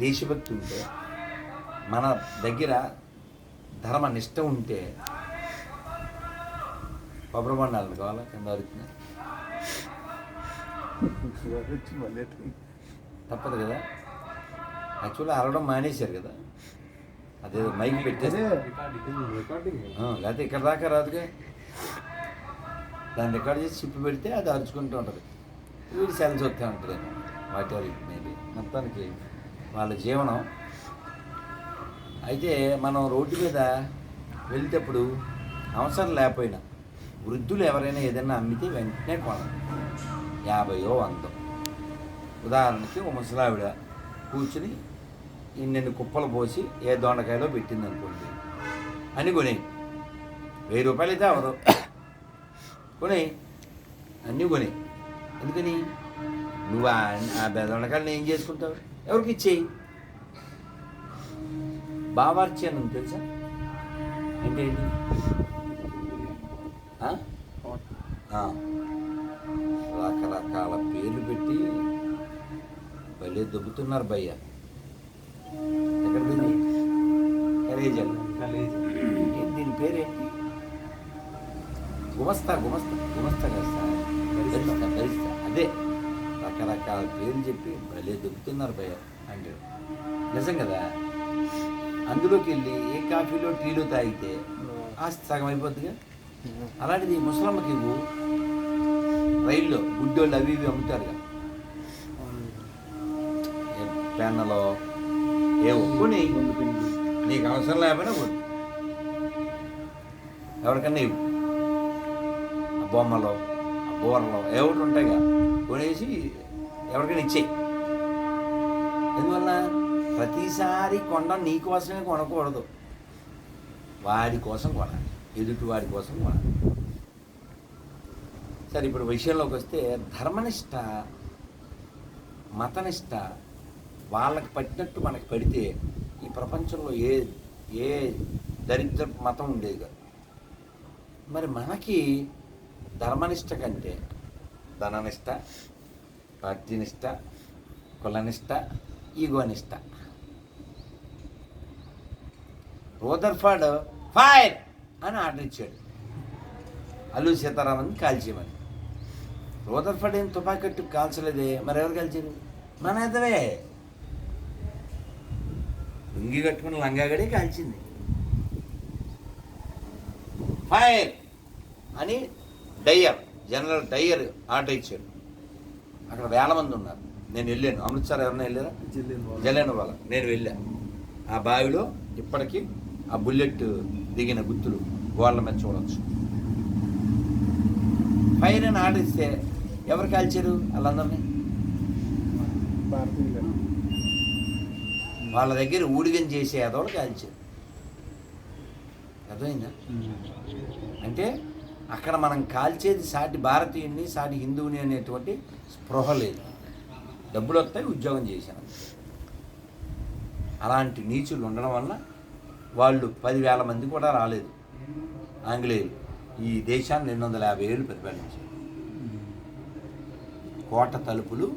దేశభక్తి ఉంటే మన దగ్గర ధర్మ నిష్ట ఉంటే బండాలు కావాలా? కింద అరుగుతుంది తప్పదు కదా? యాక్చువల్లీ అరవడం మానేశారు కదా? అదే మైక్ పెట్టేస్తే లేకపోతే ఇక్కడ దాకా రాదుగా. దాన్ని రికార్డ్ చేసి చిప్పు పెడితే అది అరుచుకుంటూ ఉంటుంది. వీడి సెన్స్ వస్తూ ఉంటుంది. వాటి వారి మేబీ మొత్తానికి వాళ్ళ జీవనం. అయితే మనం రోడ్డు మీద వెళ్ళేటప్పుడు అవసరం లేకపోయినా వృద్ధులు ఎవరైనా ఏదైనా అమ్మితే వెంటనే కొనాలి యాభయో వందో. ఉదాహరణకి ఒక ముసలావిడ కూర్చుని ఇన్నెన్ని కుప్పలు పోసి ఏ దొండకాయలో పెట్టింది అనుకోండి అని కొని వెయ్యి రూపాయలు అయితే అవదు కొని అన్నీ కొని. ఎందుకని? నువ్వు ఆ బెదవడకాలను ఏం చేసుకుంటావు? ఎవరికి ఇచ్చేయి? బావార్చనం తెలుసా? అంటే ఏంటి? రకరకాల పేర్లు పెట్టి భలే దొబ్బుతున్నారు భయ్య. ఎక్కడ పోయింది? ఏంటి దీని పేరేంటి? గుమస్తా గుమస్తా గుమస్తా కదా సార్. అదే. రకరకాల పేర్లు చెప్పి భలే దొక్కుతున్నారు భయ్య. అంటే నిజం కదా? అందులోకి వెళ్ళి ఏ కాఫీలో టీలో తాగితే ఆస్తి సగం అయిపోద్దిగా? అలాంటిది ముసలమ్మకి ఇవ్వు. రైల్లో గుడ్డోళ్ళు అవి ఇవి అమ్ముతారుగా. ఏ పెన్నలో? ఏ ఒప్పుని నీకు అవసరం లేకపోయినా కొడు ఎవరికన్నా ఇవ్వు. ఆ బొమ్మలో ఆ బోర్లో ఏ ఒకటి ఉంటాయిగా. కొనేసి ఎవరికైనా ఇచ్చేయి ఎందువల్ల? ప్రతిసారి కొండ నీ కోసమే కొనకూడదు. వాడి కోసం కొనాలి. ఎదుటి వాడి కోసం కొనాలి. సరే ఇప్పుడు విషయంలోకి వస్తే ధర్మనిష్ట మతనిష్ట వాళ్ళకి పట్టినట్టు మనకి పడితే ఈ ప్రపంచంలో ఏ ఏ దరిద్ర మతం ఉండేది కాదు మరి మనకి ధర్మనిష్ట కంటే ధననిష్ట పార్టీనిష్ట కులనిష్ట ఈగోనిష్ట. రోదర్ఫర్డ్ ఫైర్ అని ఆర్డర్ ఇచ్చాడు. అల్లు సీతారామన్ కాల్చేయమని. రోదర్ఫర్డ్ ఏం తుపాకట్టు కాల్చలేదే? మరి ఎవరు కాల్చారు? మన ఎదవే. లుంగి కట్టుకుని లంగాగడే కాల్చింది. ఫైర్ అని డయ్యర్ జనరల్ డయ్యర్ ఆర్డర్ ఇచ్చాడు. అక్కడ వేల మంది ఉన్నారు. నేను వెళ్ళాను. అమృత్సర్ ఎవరైనా వెళ్ళారా? జలేను వాళ్ళ. నేను వెళ్ళాను. ఆ బావిలో ఇప్పటికీ ఆ బుల్లెట్ దిగిన గుర్తులు గోళ్ళ మీద చూడవచ్చు ఫైర్ అని ఆర్డర్ ఇస్తే ఎవరు కాల్చారు వాళ్ళందరినీ? వాళ్ళ దగ్గర ఊడిగం చేసే అదోడు కాల్చారు. అర్థమైందా? అంటే అక్కడ మనం కాల్చేది సాటి భారతీయుని సాటి హిందువుని అనేటువంటి స్పృహ లేదు. డబ్బులు వస్తాయి ఉద్యోగం చేశాను అలాంటి నీచులు ఉండడం వల్ల వాళ్ళు పదివేల మంది కూడా రాలేదు. ఆంగ్లేయులు. ఈ దేశాన్ని రెండు వందల యాభై ఏళ్ళు పరిపాలించారు. కోట తలుపులు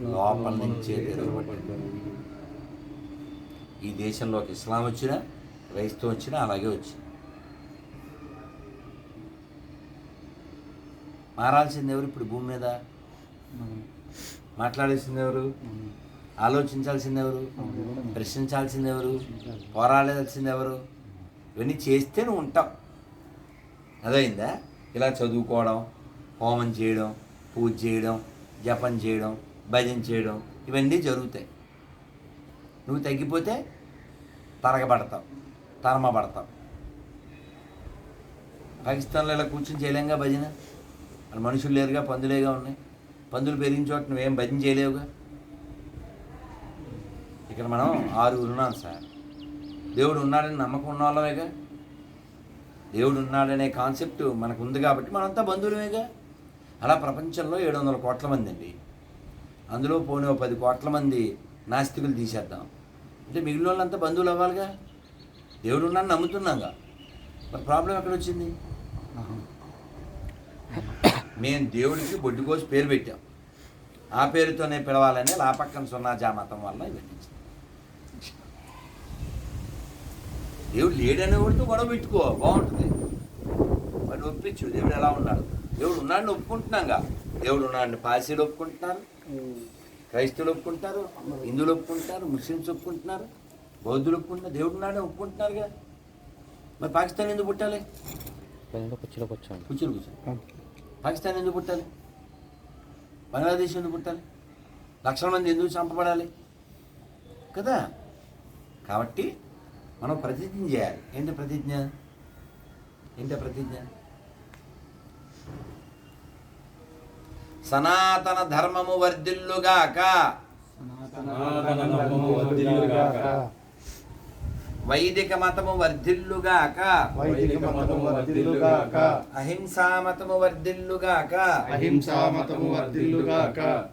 లోపల నుంచే తెరవబడ్డాయి. ఈ దేశంలోకి ఇస్లాం వచ్చినా క్రైస్తవం వచ్చినా అలాగే వచ్చింది. మారాల్సింది ఎవరు ఇప్పుడు భూమి మీద? మాట్లాడాల్సింది ఎవరు? ఆలోచించాల్సింది ఎవరు? ప్రశ్నించాల్సింది ఎవరు? పోరాడాల్సింది ఎవరు? ఇవన్నీ చేస్తే నువ్వు ఉంటావు అదైందా ఇలా చదువుకోవడం హోమం చేయడం పూజ చేయడం జపం చేయడం భజన చేయడం ఇవన్నీ జరుగుతాయి. నువ్వు తగ్గిపోతే తరగబడతావు తరమబడతావు. పాకిస్తాన్లో ఇలా కూర్చొని చేయలేంగా భజన? మనుషులు లేరుగా పందులేగా ఉన్నాయి. పందులు పెరిగిన చోట నువ్వేం భజన చేయలేవుగా? ఇక్కడ మనం ఆరుగురు ఉన్నాం సార్. దేవుడు ఉన్నాడని నమ్మకం ఉన్న వాళ్ళమేగా? దేవుడు ఉన్నాడనే కాన్సెప్ట్ మనకు ఉంది కాబట్టి మనంతా బంధువులమేగా? అలా ప్రపంచంలో ఏడు వందల కోట్ల మంది అండి అందులో పోనీ పది కోట్ల మంది నాస్తికులు తీసేద్దాం. అంటే మిగిలిన వాళ్ళంతా బంధువులు అవ్వాలిగా? దేవుడు ఉన్నాడని నమ్ముతున్నాగా. మరి ప్రాబ్లం ఎక్కడ వచ్చింది మేము దేవుడికి బొడ్డు కోసి పేరు పెట్టాం. ఆ పేరుతోనే పిలవాలని లాపక్కన సున్నాజా మతం వల్ల ఇవన్నీ దేవుడు లేడనేవాడితో గొడవ పెట్టుకో బాగుంటుంది. వాడిని ఒప్పించు దేవుడు ఎలా ఉన్నాడు. దేవుడు ఉన్నాడని ఒప్పుకుంటున్నాగా. దేవుడు ఉన్నాడని పాసీలు ఒప్పుకుంటున్నారు. క్రైస్తవులు ఒప్పుకుంటారు హిందువులు ఒప్పుకుంటారు ముస్లిమ్స్ ఒప్పుకుంటున్నారు బౌద్ధులు ఒప్పుకుంటున్నారు దేవుడు ఉన్నాడని ఒప్పుకుంటున్నారుగా. మరి పాకిస్తాన్ ఎందుకు పుట్టాలి? కుర్చీలోకి వచ్చాను కూర్చొని కూర్చొని పాకిస్తాన్ ఎందుకు పుట్టాలి? బంగ్లాదేశ్ ఎందుకు పుట్టాలి? లక్షల మంది ఎందుకు చంపబడాలి? కదా? కాబట్టి మనం ప్రతిజ్ఞ చేయాలి. ఏంటి ప్రతిజ్ఞ? ఏంటి ప్రతిజ్ఞ? సనాతన ధర్మము వర్ధిల్లుగాక. సనాతనము వర్ధిల్లుగాక. వైదిక మతము వర్ధిల్లుగాక. వైదిక మతము వర్ధిల్లుగాక. అహింసా మతము వర్ధిల్లుగాక. అహింసా మతము వర్ధిల్లుగాక.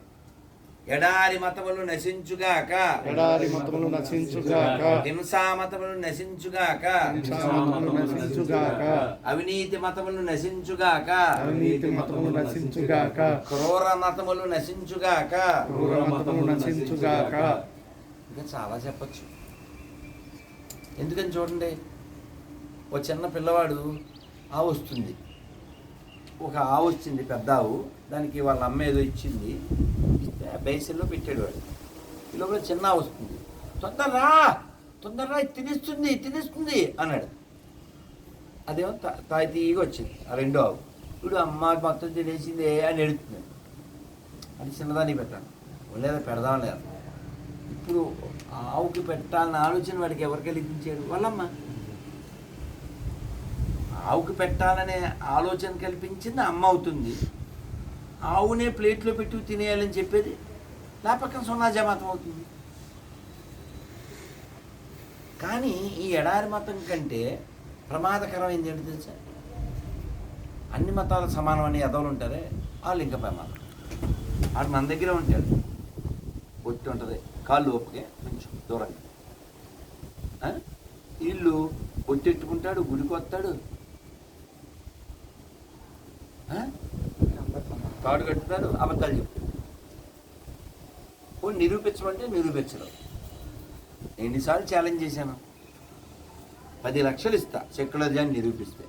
ఎడారి మతములు నశించుగాక. ఎడారి మతములు నశించుగాక. హింసా మతములు నశించుగాక. హింసా మతములు నశించుగాక. అవినీతి మతములు నశించుగాక. అవినీతి మతములు నశించుగాక. క్రూర మతములు నశించుగాక. క్రూర మతములు నశించుగాక. ఇంకా చాలా చెప్పచ్చు. ఎందుకని చూడండి ఓ చిన్న పిల్లవాడు ఆవు వస్తుంది. ఒక ఆవు వచ్చింది పెద్ద ఆవు దానికి వాళ్ళ అమ్మ ఏదో ఇచ్చింది ఇస్తే బేసిన్లో పెట్టాడు వాడు. ఈ లోపల చిన్న ఆవు వస్తుంది. తొందరరా తొందరరా తినిస్తుంది తినేస్తుంది తినేస్తుంది అన్నాడు. అదేమో తా- తాయితీగా వచ్చింది ఆ రెండో ఆవు. ఇప్పుడు అమ్మ మొత్తం తినేసింది అని ఎడుతున్నాడు. అది చిన్నదానికి పెట్టాను. లేదా పెడదాం లేదు. ఇప్పుడు ఆవుకి పెట్టాలన్న ఆలోచన వాడికి ఎవరు కలిగించాడు వాళ్ళమ్మ. ఆవుకి పెట్టాలనే ఆలోచన కల్పించింది అమ్మ అవుతుంది. ఆవునే ప్లేట్లో పెట్టి తినేయాలని చెప్పేది నా పక్కన సున్నా జమాతం అవుతుంది. కానీ ఈ ఎడారి మతం కంటే ప్రమాదకరమైంది ఏంటి తెలుసా? అన్ని మతాలు సమానం అనే ఎదవలు ఉంటారే? వాళ్ళు ఇంకా ప్రమాదం. వాడు మన దగ్గర ఉంటాడు. ఒట్టి ఉంటుంది. కాళ్ళు ఒప్పుకే కొంచెం దూరంగా వీళ్ళు ఒట్టెట్టుకుంటాడు గుడికి వస్తాడు తాడు కట్టుతాడు అబద్ధాలు చెప్తాడు ఓ నిరూపించమంటే నిరూపించడం ఎన్నిసార్లు ఛాలెంజ్ చేశాను. పది లక్షలు ఇస్తా సెక్యులరిజాన్ని నిరూపిస్తే.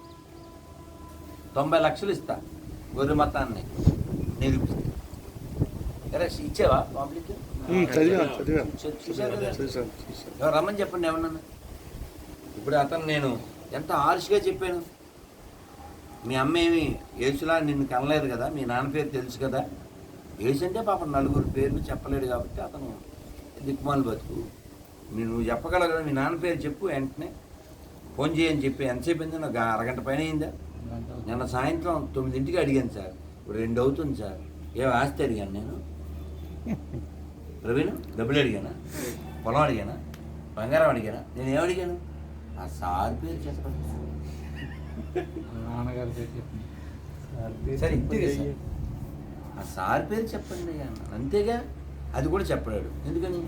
తొంభై లక్షలు ఇస్తా గొర్రె మతాన్ని నిరూపిస్తే. ఇచ్చావా చదివాను చదివాను? చూశాను రమ్మని చెప్పండి ఏమన్నా ఇప్పుడు అతను నేను ఎంత ఆర్ష్గా చెప్పాను. మీ అమ్మ ఏమి యేసులా నిన్ను కనలేదు కదా? మీ నాన్న పేరు తెలుసు కదా? యేసు అంటే పాపం నలుగురు పేర్లు చెప్పలేడు కాబట్టి అతను దిక్కుమాలు బతుకు. నువ్వు చెప్పగలవు కదా? మీ నాన్న పేరు చెప్పు వెంటనే. ఫోన్ చేయని చెప్పి ఎంతసేపు అయింది నాకు అరగంట పైన అయిందా? నిన్న సాయంత్రం తొమ్మిదింటికి అడిగాను సార్. ఇప్పుడు రెండు అవుతుంది సార్. ఏ ఆస్తి అడిగాను నేను? ప్రవీణ్ డబ్బులు అడిగానా? పొలం అడిగానా? బంగారం అడిగానా? నేను ఏం అడిగాను? ఆ సార్ పేరు చెప్పండి నాన్నగారి పేరు చెప్పింది సరే ఇంటికి సార్ ఆ సార్ పేరు చెప్పండి అంతేగా? అది కూడా చెప్పడాడు ఎందుకని?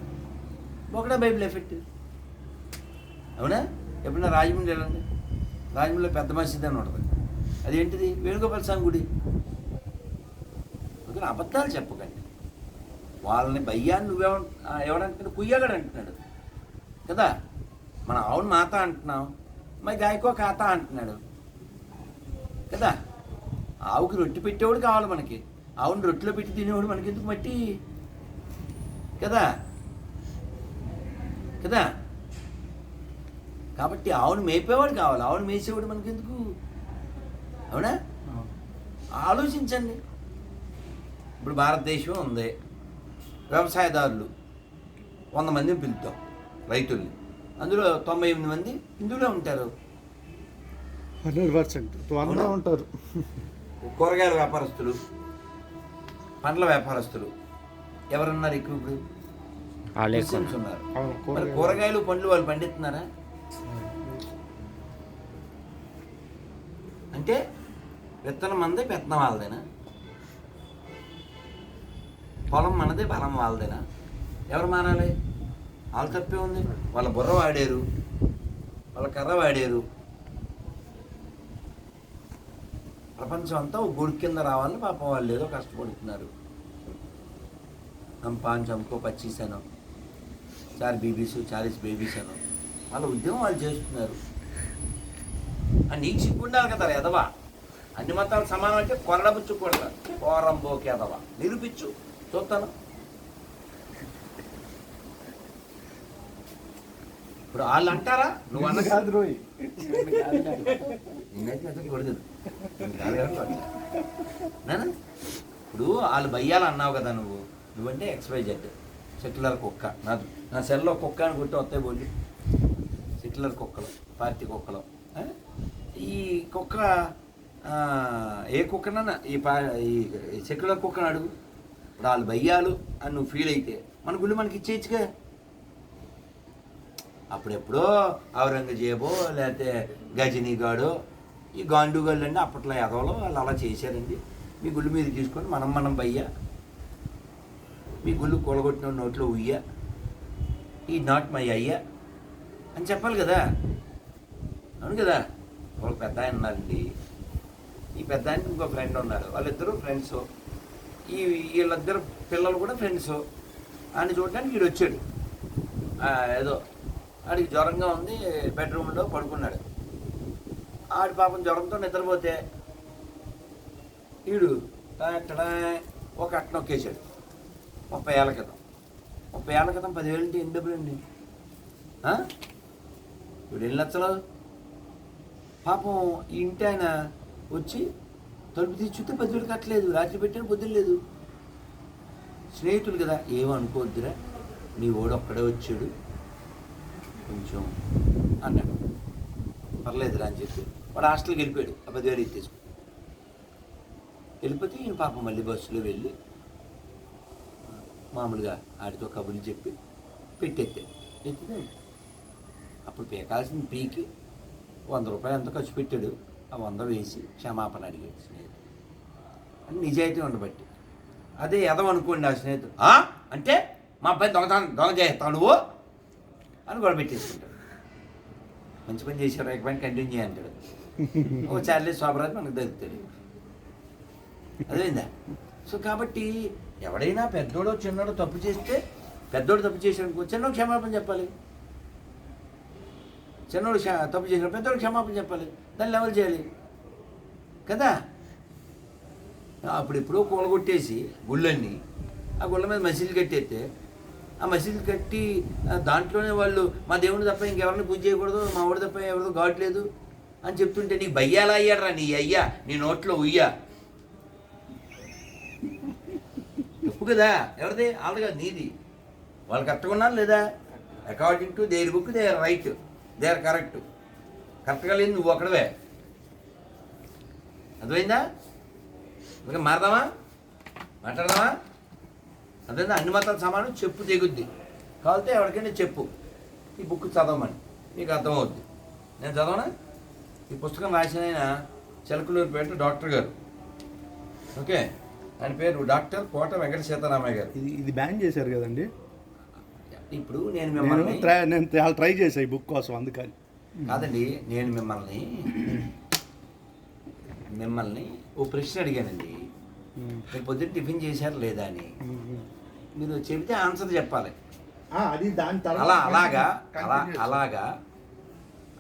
ఒకటే బైబిల్ ఎఫెక్ట్. అవునా? ఎప్పుడైనా రాజమండ్రి వెళ్ళండి. రాజమండ్రిలో పెద్ద మసీద్ అని ఉంటుంది. అదేంటిది? వేణుగోపాల స్వామి గుడి. అందుకని అబద్ధాలు చెప్పకండి. వాళ్ళని భయ్యాన్ని నువ్వే ఎవడంటున్నాడు? కుయ్యగాడు అంటున్నాడు. కదా? మన ఆవును మాత అంటున్నాం. మరి గాయకో కాత అంటున్నాడు. కదా? ఆవుకి రొట్టె పెట్టేవాడు కావాలి మనకి. ఆవుని రొట్టెలో పెట్టి తినేవాడు మనకి ఎందుకు మట్టి? కదా? కదా? కాబట్టి ఆవును మేపేవాడు కావాలి. ఆవును మేసేవాడు మనకి ఎందుకు అవునా. ఆలోచించండి. ఇప్పుడు భారతదేశం ఉంది. వ్యవసాయదారులు వంద మందిని పిలుస్తాం రైతుల్ని. అందులో తొంభై ఎనిమిది మంది హిందువులే ఉంటారు. Hundred percent. వంద ఉంటారు. కూరగాయల వ్యాపారస్తులు పండ్ల వ్యాపారస్తులు ఎవరున్నారు ఎక్కువ ఇప్పుడు? ముస్లిమ్స్ ఉన్నారు. మరి కూరగాయలు. పండ్లు వాళ్ళు పండిస్తున్నారా? అంటే విత్తనం మనదే విత్తనం వాళ్ళదేనా? పొలం మనది బలం వాళ్ళదేనా? ఎవరు మానాలి వాళ్ళ తప్పే ఉంది. వాళ్ళ బుర్ర వాడారు. వాళ్ళ కర్ర వాడారు. ప్రపంచం అంతా గుడి కింద రావాలని పాపం వాళ్ళు ఏదో కష్టపడుతున్నారు. చంపాను చంపుకో పచ్చిసాను చార్ బేబీస్ చాలీస్ బేబీస్ అను. వాళ్ళ ఉద్యమం వాళ్ళు చేస్తున్నారు. నీకు చిక్కుండాలి కదా ఎదవా అన్ని మతాలు సమానం అంటే కొరడబుచ్చుకూడదు కోరంబోకి ఎదవా నిరూపించు. చూస్తాను. ఇప్పుడు వాళ్ళు అంటారా? నువ్వు అన్న కాదు రోయ్. ఇప్పుడు వాళ్ళు భయ్యాలు అన్నావు కదా నువ్వు. నువ్వంటే ఎక్స్వై జెడ్ సెక్యులర్ కుక్క. నా నా సెల్లో కుక్క అని కొట్టి వస్తాయి బోల్లి సెక్యులర్ కుక్కలు పార్టీ కుక్కలు? ఈ కుక్క ఏ కుక్కనన్నా ఈ పా ఈ సెక్యులర్ కుక్కను అడుగు. వాళ్ళు భయ్యాలు అని నువ్వు ఫీల్ అయితే మన గుళ్ళు మనకి ఇచ్చేయచ్చుగా. అప్పుడెప్పుడో ఔరంగజేబో లేకపోతే గజనీగాడో ఈ గాండుగాళ్ళు అండి అప్పట్లో ఎదవలో వాళ్ళు అలా చేశారండి. మీ గుళ్ళు మీద తీసుకొని మనం మనం బయ్య. మీ గుళ్ళు కూలగొట్టిన నోట్లో ఉయ్య. ఈ నాట్ మై అయ్య అని చెప్పాలి కదా. అవును కదా? ఒక పెద్ద ఆయన ఉన్నారండి. ఈ పెద్ద ఇంకో ఫ్రెండ్ ఉన్నారు. వాళ్ళిద్దరూ ఫ్రెండ్స్ ఈ వీళ్ళిద్దరు పిల్లలు కూడా ఫ్రెండ్స్ ఆయన చూడడానికి వీడు వచ్చాడు. ఏదో ఆడికి జ్వరంగా ఉంది బెడ్రూమ్లో పడుకున్నాడు. ఆడి పాపం జ్వరంతో నిద్రపోతే వీడు ఇక్కడ ఒక అట్ట నొక్కేశాడు. ముప్పై ఏళ్ళ క్రితం. ముప్పై ఏళ్ళ క్రితం పదివేలు అంటే ఎన్ని డబ్బులు అండి? ఆ? ఇప్పుడు ఎన్ని లక్షలు? పాపం ఈ ఇంటి ఆయన వచ్చి తలుపు తీసి చూస్తే పదివేలు కట్టలేదు. రాత్రి పెట్టాను పొద్దున లేదు. స్నేహితులు కదా ఏమనుకోవద్దురా నీ ఓడొక్కడే ఒక్కడే వచ్చాడు. కొంచెం అన్నాడు. పర్లేదురా అని చెప్పి. వాడు హాస్టల్కి వెళ్ళిపోయాడు. ఆ పదివేలు ఇచ్చేసి వెళ్ళిపోతే ఈయన పాపం మళ్ళీ బస్సులో వెళ్ళి మామూలుగా ఆడితో కబుర్లు చెప్పి పెట్టేస్తాడు ఎత్తితే అప్పుడు పీకాల్సిన పీకి వంద రూపాయలు ఎంత ఖర్చు పెట్టాడు? ఆ వంద వేసి క్షమాపణ అడిగాడు స్నేహితుడు. అని నిజాయితీ ఉండబట్టి. అదే ఎదవనుకోండి ఆ స్నేహితుడు. "ఆ? అంటే మా అబ్బాయి దొంగతనం దొంగ చేస్తావు నువ్వు? అని గొడవ పెట్టేసుకుంటాడు. మంచి పని చేశారు ఒక పని కంటిన్యూ చేయంటాడు ఓ చార్లీ శోభరాజు మనకు దొరుకుతాడు అదేందా సో కాబట్టి ఎవడైనా పెద్దోడో చిన్నోడో తప్పు చేస్తే పెద్దోడు తప్పు చేసాడు చిన్నోడు క్షమాపణ చెప్పాలి. చిన్నోడు క్ష- తప్పు చేసిన పెద్దోడు క్షమాపణ చెప్పాలి. దాన్ని లెవెల్ చేయాలి. కదా? అప్పుడు ఎప్పుడో కూలగొట్టేసి గుళ్ళన్నీ ఆ గుళ్ళ మీద మసీదులు కట్టేస్తే ఆ మసీదులు కట్టి దాంట్లోనే వాళ్ళు మా దేవుని తప్ప ఇంకెవరిని పూజ చేయకూడదు మా వాడు తప్ప ఎవరిదో గాడ్ లేదు అని చెప్తుంటే నీకు భయ్యాలా అయ్యాడ్రా నీ అయ్యా నీ నోట్లో ఉయ్యా. తప్పు కదా? ఎవరిది? వాళ్ళది కాదు నీది. వాళ్ళు కరెక్ట్గా ఉన్నారు లేదా? According to their book they are right they are correct కరెక్ట్గా లేదు నువ్వు ఒక్కడవే అర్థమైందా? ఇంకా మారదామా? మాట్లాడదామా? అర్థమైందా? అన్ని మతాలు సమానం చెప్పు తెగుద్ది. కావాలితే ఎవరికైనా చెప్పు. ఈ బుక్ చదవమని. నీకు అర్థమవుద్ది. నేను చదవనా? ఈ పుస్తకం రాసిన ఆయన చిలకలూరుపేట డాక్టర్ గారు. ఓకే ఆయన పేరు డాక్టర్ కోట వెంకట సీతారామయ్య గారు. ఇది ఇది బ్యాన్ చేశారు కదండి. ఇప్పుడు నేను మిమ్మల్ని ట్రై నేను ట్రై చేశాను ఈ బుక్ కోసం అందుకని. కాదండి నేను మిమ్మల్ని మిమ్మల్ని ఓ ప్రశ్న అడిగానండి. మీరు పొద్దున్న టిఫిన్ చేశారు లేదా అని. మీరు చెబితే ఆన్సర్ చెప్పాలి. అది దాని అలా అలాగా అలా. అలాగా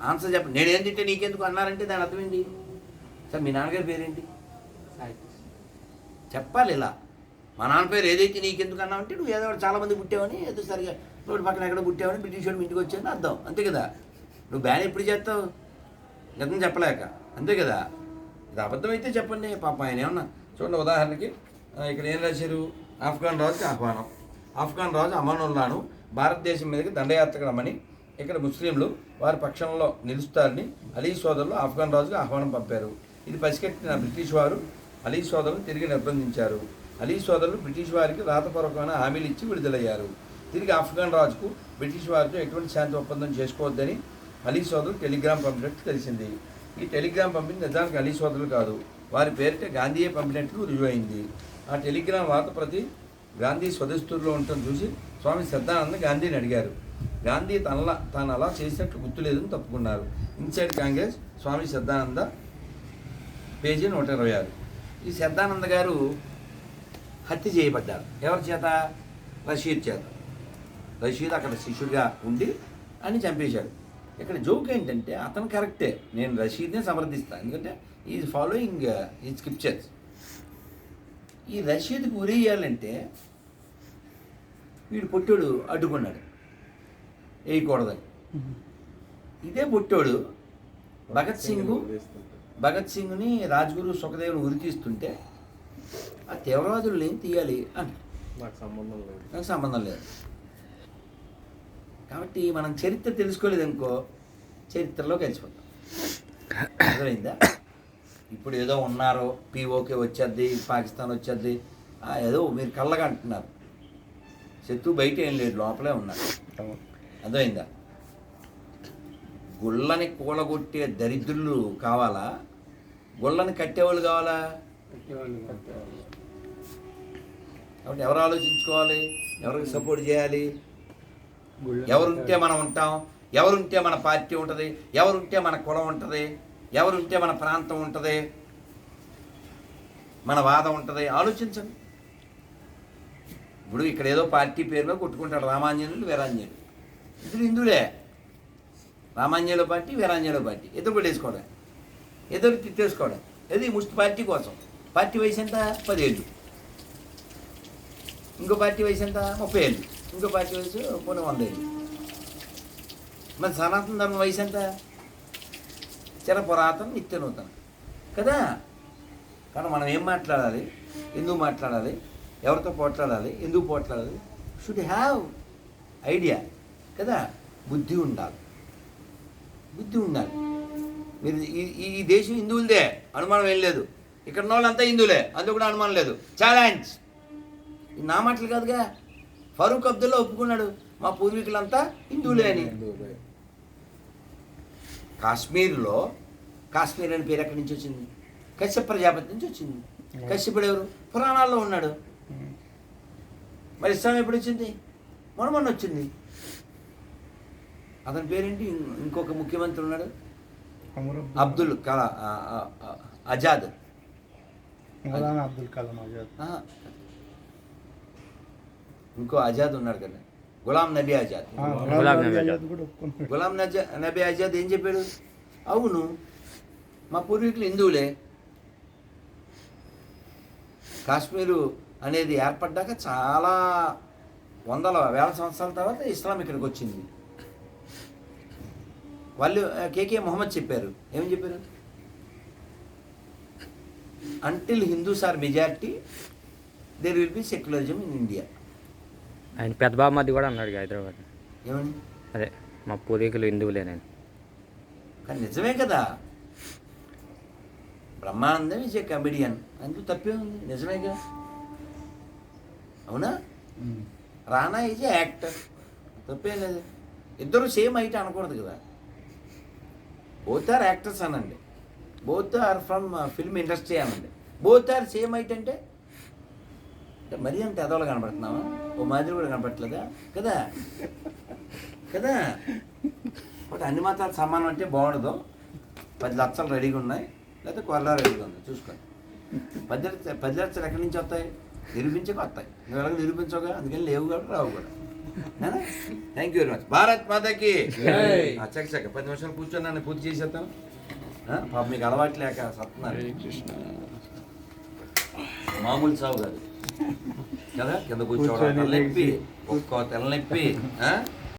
ఆన్సర్ చెప్పండి నేనేం తింటే నీకెందుకు అన్నారంటే దాని అర్థం ఏంటి? సార్ మీ నాన్నగారి పేరేంటి? చెప్పాలి ఇలా. మా నాన్న పేరు ఏదైతే నీకెందుకు అన్నావంటే నువ్వు ఏదో చాలా మంది పుట్టావని ఏదో సరిగా రోడ్డు పక్కన ఎక్కడ పుట్టావని బ్రిటిష్ వాడు మీ ఇంటికి వచ్చావని అర్థం. అంతే కదా? నువ్వు బ్యాన్ ఎప్పుడు చేస్తావు? గతం చెప్పలేక. అంతే కదా? ఇది అబద్ధం అయితే చెప్పండి పాప ఆయన ఏమన్నా. చూడండి ఉదాహరణకి ఇక్కడ ఏం రాశారు? ఆఫ్ఘాన్ రాజుకి ఆహ్వానం. ఆఫ్ఘన్ రాజు అమానుల్లాను భారతదేశం మీదకి దండయాత్రకు రమ్మని ఇక్కడ ముస్లింలు వారి పక్షంలో నిలుస్తారని అలీ సోదరులు ఆఫ్ఘన్ రాజుకు ఆహ్వానం పంపారు. ఇది పసిగట్టిన బ్రిటిష్ వారు అలీ సోదరులు తిరిగి నిర్బంధించారు. అలీ సోదరులు బ్రిటిష్ వారికి రాతపూర్వకమైన హామీలు ఇచ్చి విడుదలయ్యారు. తిరిగి ఆఫ్ఘన్ రాజుకు బ్రిటిష్ వారితో ఎటువంటి శాంతి ఒప్పందం చేసుకోవద్దని అలీ సోదరులు టెలిగ్రామ్ పంపినట్టు తెలిసింది. ఈ టెలిగ్రామ్ పంపిన నిజానికి అలీ సోదరులు కాదు. వారి పేరిట గాంధీయే పంపినట్లు అయింది. ఆ టెలిగ్రామ్ వార్త ప్రతి గాంధీ స్వదస్తూరులో ఉండటం చూసి స్వామి శ్రద్ధానంద గాంధీని అడిగారు. గాంధీ తనలా తాను అలా చేసినట్లు గుర్తులేదని తప్పుకున్నారు. ఇన్సైడ్ కాంగ్రెస్ స్వామి శ్రద్ధానంద పేజీ నూట ఇరవై ఆరు. ఈ శ్రద్ధానంద గారు హత్య చేయబడ్డారు. ఎవరి చేత? రషీద్ చేత. రషీద్ అక్కడ శిష్యుడిగా ఉండి అని చంపేశాడు. ఇక్కడ జోక్ ఏంటంటే అతను కరెక్టే నేను రషీద్నే సమర్థిస్తాను. ఎందుకంటే ఈజ్ ఫాలోయింగ్ ఈ స్క్రిప్చర్స్ ఈ రషీద్కి ఉరేయాలంటే వీడు పొట్టోడు అడ్డుకున్నాడు. వేయకూడదని ఇదే పొట్టోడు భగత్ సింగ్ భగత్ సింగ్ని రాజ్గురు సుఖదేవుని ఉరి తీస్తుంటే ఆ తీవ్రవాదులు ఏం తీయాలి? అని నాకు సంబంధం లేదు. నాకు సంబంధం లేదు. కాబట్టి మనం చరిత్ర తెలుసుకోలేదు అనుకో చరిత్రలో కలిసిపోతాం అర్థమైందా? ఇప్పుడు ఏదో ఉన్నారో పీఓకే వచ్చేద్ది పాకిస్తాన్ వచ్చేద్ది. ఆ, ఏదో మీరు కళ్ళగా అంటున్నారు. శత్రువు బయట ఏం లేదు లోపలే ఉన్నారు. అర్థమైందా? గుళ్ళని కూలగొట్టే దరిద్రులు కావాలా? గుళ్ళని కట్టేవాళ్ళు కావాలా? కాబట్టి ఎవరు ఆలోచించుకోవాలి? ఎవరికి సపోర్ట్ చేయాలి? ఎవరుంటే మనం ఉంటాం ఎవరుంటే మన పార్టీ ఉంటుంది ఎవరుంటే మన కులం ఉంటుంది ఎవరుంటే మన ప్రాంతం ఉంటుంది మన వాదం ఉంటుంది. ఆలోచించండి. ఇప్పుడు ఇక్కడ ఏదో పార్టీ పేరులో కొట్టుకుంటాడు రామాంజనులు వీరాంజనులు ఇద్దరు హిందువులే. రామాంజనుల పార్టీ వీరాంజనుల పార్టీ. ఇద్దరు కొట్టేసుకోవడం ఇద్దరు తిట్టేసుకోవడం. ఇది ముష్టి పార్టీ కోసం. పార్టీ వయసు ఎంత? పదేళ్ళు. ఇంకో పార్టీ వయసు ఎంత? ముప్పై ఏళ్ళు. ఇంకో పార్టీ వయసు పోనీ వంద ఏళ్ళు మరి సనాతన ధర్మం వయసు ఎంత? చిర పురాతన నిత్య నూతన. కదా? కానీ మనం ఏం మాట్లాడాలి? ఎందుకు మాట్లాడాలి? ఎవరితో పోట్లాడాలి? ఎందుకు పోట్లాడాలి? షుడ్ హ్యావ్ ఐడియా కదా? బుద్ధి ఉండాలి. బుద్ధి ఉండాలి. మీరు ఈ- ఈ దేశం హిందువులదే. అనుమానం ఏం లేదు. ఇక్కడ ఉన్న వాళ్ళంతా హిందువులే. అందుకు కూడా అనుమానం లేదు. ఛాలెంజ్ నా మాటలు కాదుగా? ఫరూక్ అబ్దుల్లా ఒప్పుకున్నాడు. మా పూర్వీకులంతా హిందువులే అని. కాశ్మీర్లో కాశ్మీర్ అనే పేరు ఎక్కడి నుంచి వచ్చింది? కశ్యప ప్రజాపతి నుంచి వచ్చింది. కశ్యపుడు ఎవరు? పురాణాల్లో ఉన్నాడు. మరి ఇస్లాం ఎప్పుడు వచ్చింది? మొన్న మొన్న వచ్చింది. అతని పేరేంటి? ఇంకొక ముఖ్యమంత్రి ఉన్నాడు. అబ్దుల్ కలా ఆజాద్ అబ్దుల్ కలాం ఆజాద్. ఇంకో ఆజాద్ ఉన్నాడు కదా గులాం నబీ ఆజాద్ గులాం నబీ నబీ ఆజాద్. ఏం చెప్పాడు అవును మా పూర్వీకులు హిందువులే కాశ్మీరు అనేది ఏర్పడ్డాక చాలా వందల వేల సంవత్సరాల తర్వాత ఇస్లాం ఇక్కడికి వచ్చింది వాళ్ళు కేకే మొహమ్మద్ చెప్పారు ఏమని చెప్పారు until Hindus are majority there will be secularism in India ఆయన పెద్ద బామ్మది కూడా అన్నాడు హైదరాబాద్ ఏమని అదే మా పూర్వీకులు హిందువులేనని కానీ నిజమే కదా? బ్రహ్మానందం ఈజ్ ఏ కమెడియన్ అందుకు తప్పే ఉంది. నిజమేగా అవునా? రానా ఈజ్ ఏ యాక్టర్ తప్పేం లేదు. ఇద్దరు సేమ్ అయితే అనకూడదు కదా? బోత్ ఆర్ యాక్టర్స్ అనండి. Both are from film industry అనండి. బోత్ ఆర్ సేమ్ అయితే అంటే? అంటే మరీ అంత ఎదవలు కనపడుతున్నావా ఓ మాదిరి కూడా కనపడట్లేదా కదా? కదా? బట్ అన్ని మాత్రాలు సమానం అంటే బాగుండదు. పది లక్షలు రెడీగా ఉన్నాయి. లేకపోతే కొరలా రెడీగా ఉంది. చూసుకోండి. పది లక్ష- పది లక్షలు ఎక్కడి నుంచి వస్తాయి? నిరూపించక వస్తాయి. నువ్వు ఎలాగో నిరూపించవుగా? అందుకని లేవు కాబట్టి రావు కూడా. Thank you very much Bharat మాతకి. చక్క చక్క పది నిమిషాలు కూర్చొని నన్ను పూర్తి చేసేస్తాను పాప మీకు అలవాటు లేక సత్తున్నారు. మామూలు సాగు కాదు. కదా కింద కూర్చోవడం కూర్చొని తలనొప్పి లేచి. ఒక్కో తలనొప్పి ఆ?